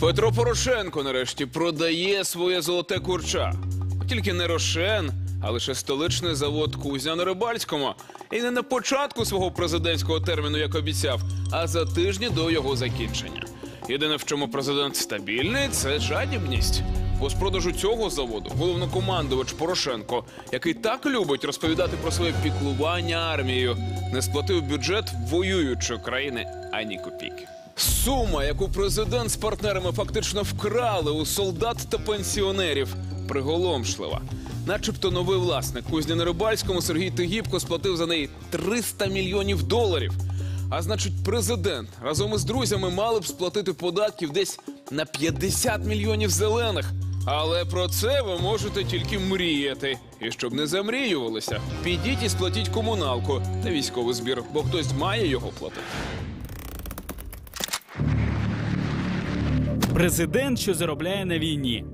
Петро Порошенко нарешті продає своє золоте курча. Тільки не Рошен, а лише столичний завод Кузня на Рибальському. І не на початку свого президентського терміну, як обіцяв, а за тижні до його закінчення. Єдине, в чому президент стабільний, це жадібність. Бо з продажу цього заводу головнокомандувач Порошенко, який так любить розповідати про своє піклування армією, не сплатив бюджет воюючої країни ані копійки. Сума, яку президент з партнерами фактично вкрали у солдат та пенсіонерів, приголомшлива. Начебто новий власник кузні на Рибальському Сергій Тигіпко сплатив за неї 300 мільйонів доларів. А значить, президент разом із друзями мали б сплатити податків десь на 50 мільйонів зелених. Але про це ви можете тільки мріяти. І щоб не замріювалися, підіть і сплатіть комуналку та військовий збір, бо хтось має його платити. Президент, що заробляє на війні.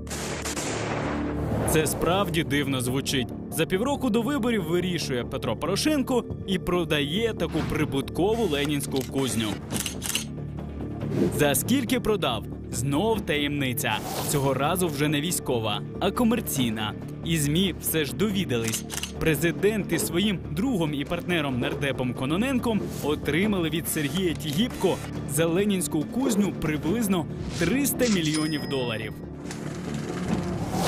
Це справді дивно звучить. За півроку до виборів вирішує Петро Порошенко і продає таку прибуткову ленінську кузню. За скільки продав? Знов таємниця. Цього разу вже не військова, а комерційна. І ЗМІ все ж довідались. Президент із своїм другом і партнером нардепом Кононенком отримали від Сергія Тігіпко за ленінську кузню приблизно 300 мільйонів доларів.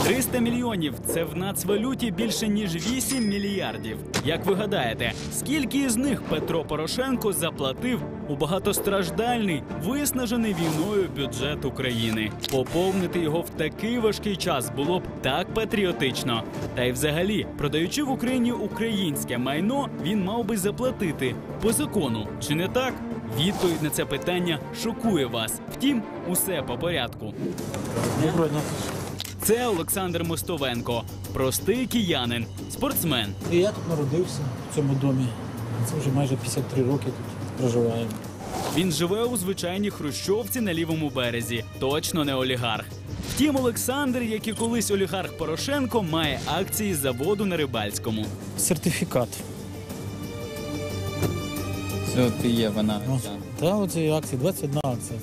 300 мільйонів це в нацвалюті більше ніж 8 мільярдів. Як ви гадаєте, скільки із них Петро Порошенко заплатив у багатостраждальний, виснажений війною бюджет України? Поповнити його в такий важкий час було б так патріотично. Та й взагалі, продаючи в Україні українське майно, він мав би заплатити по закону. Чи не так? Відповідь на це питання шокує вас. Втім, усе по порядку. Доброго дня. Це Олександр Мостовенко, простий киянин, спортсмен. І я тут народився в цьому домі. Це вже майже 53 роки тут проживаємо. Він живе у звичайній хрущовці на лівому березі. Точно не олігарх. Втім, Олександр, як і колись олігарх Порошенко, має акції заводу на рибальському. Сертифікат. Це от і є вона. Ну, та оці акції, 21 акція.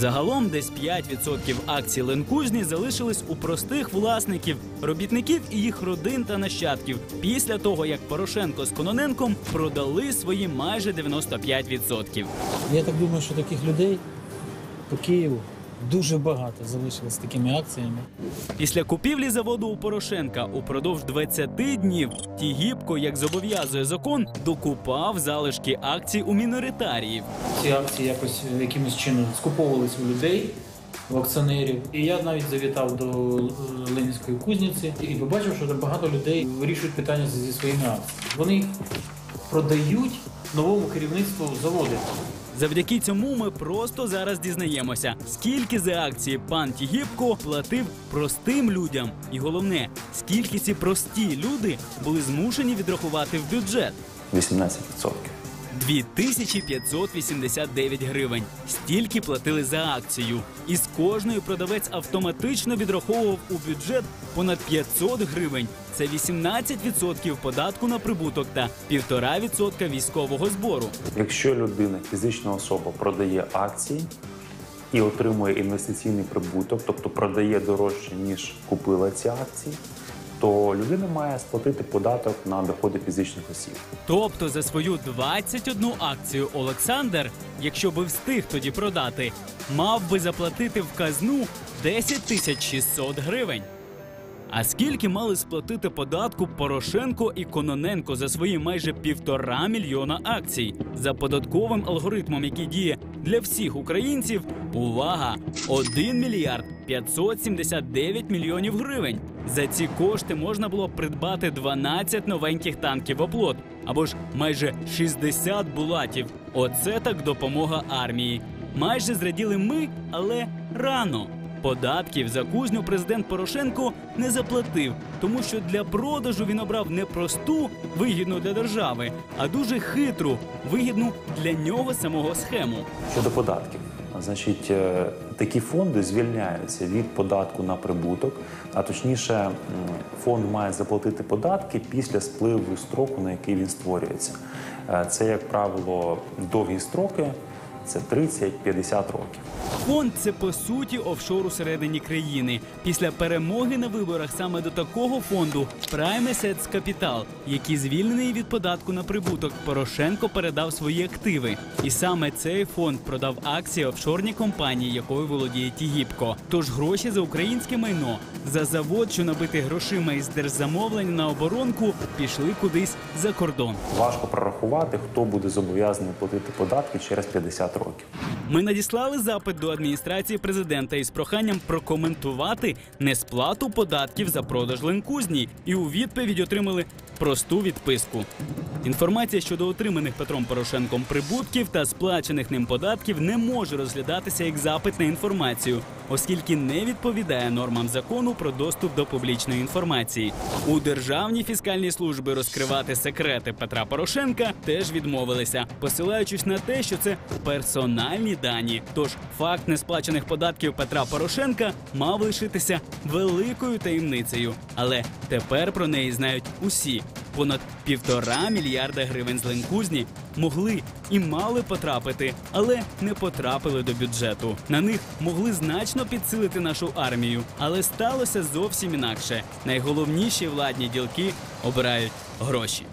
Загалом десь 5% акцій Ленкузні залишились у простих власників, робітників і їх родин та нащадків після того, як Порошенко з Кононенком продали свої майже 95%. Я так думаю, що таких людей по Києву дуже багато залишилось такими акціями. Після купівлі заводу у Порошенка упродовж 20 днів Тігіпко, як зобов'язує закон, докупав залишки акцій у міноритаріїв. Ці акції якось якимось чином скуповувались у людей, у акціонерів. І я навіть завітав до е, Ленінської кузниці і побачив, що там багато людей вирішують питання зі зі своїми акціями. Вони їх продають новому керівництву заводу. Завдяки цьому ми просто зараз дізнаємося, скільки за акції пан Тігіпко платив простим людям, і головне, скільки ці прості люди були змушені відрахувати в бюджет. 18%. 2589 гривень. Стільки платили за акцію. І з кожної продавець автоматично відраховував у бюджет понад 500 гривень. Це 18% податку на прибуток та 1,5% військового збору. Якщо людина, фізична особа, продає акції і отримує інвестиційний прибуток, тобто продає дорожче, ніж купила ці акції, то людина має сплатити податок на доходи фізичних осіб. Тобто за свою 21 акцію Олександр, якщо би встиг тоді продати, мав би заплатити в казну 10 тисяч 600 гривень. А скільки мали сплатити податку Порошенко і Кононенко за свої майже півтора мільйона акцій? За податковим алгоритмом, який діє для всіх українців, увага! 1 мільярд 579 мільйонів гривень. За ці кошти можна було придбати 12 новеньких танків оплот або ж майже 60 булатів. Оце так допомога армії. Майже зраділи ми, але рано. Податків за кузню президент Порошенко не заплатив, тому що для продажу він обрав не просту вигідну для держави, а дуже хитру, вигідну для нього самого схему. Щодо податків, значить, е, такі фонди звільняються від податку на прибуток, а точніше, фонд має заплатити податки після спливу строку, на який він створюється. Е, Це, як правило, довгі строки. Це 30-50 років. Фонд це по суті офшор у середині країни. Після перемоги на виборах саме до такого фонду Prime Assets Capital, який звільнений від податку на прибуток, Порошенко передав свої активи. І саме цей фонд продав акції офшорній компанії, якою володіє Тігіпко. Тож гроші за українське майно за завод, що набитий грошима із держзамовлень на оборонку, пішли кудись за кордон. Важко прорахувати, хто буде зобов'язаний платити податки через 50 років. Ми надіслали запит до адміністрації президента із проханням прокоментувати несплату податків за продаж ленкузні, і у відповідь отримали просту відписку. Інформація щодо отриманих Петром Порошенком прибутків та сплачених ним податків не може розглядатися як запит на інформацію, оскільки не відповідає нормам закону про доступ до публічної інформації. У державній фіскальній службі розкривати секрети Петра Порошенка теж відмовилися, посилаючись на те, що це персональні дані. Тож факт несплачених податків Петра Порошенка мав лишитися великою таємницею. Але тепер про неї знають усі. Понад півтора мільярда гривень з ленкузні могли і мали потрапити, але не потрапили до бюджету. На них могли значно підсилити нашу армію, але сталося зовсім інакше. Найголовніші владні ділки обирають гроші.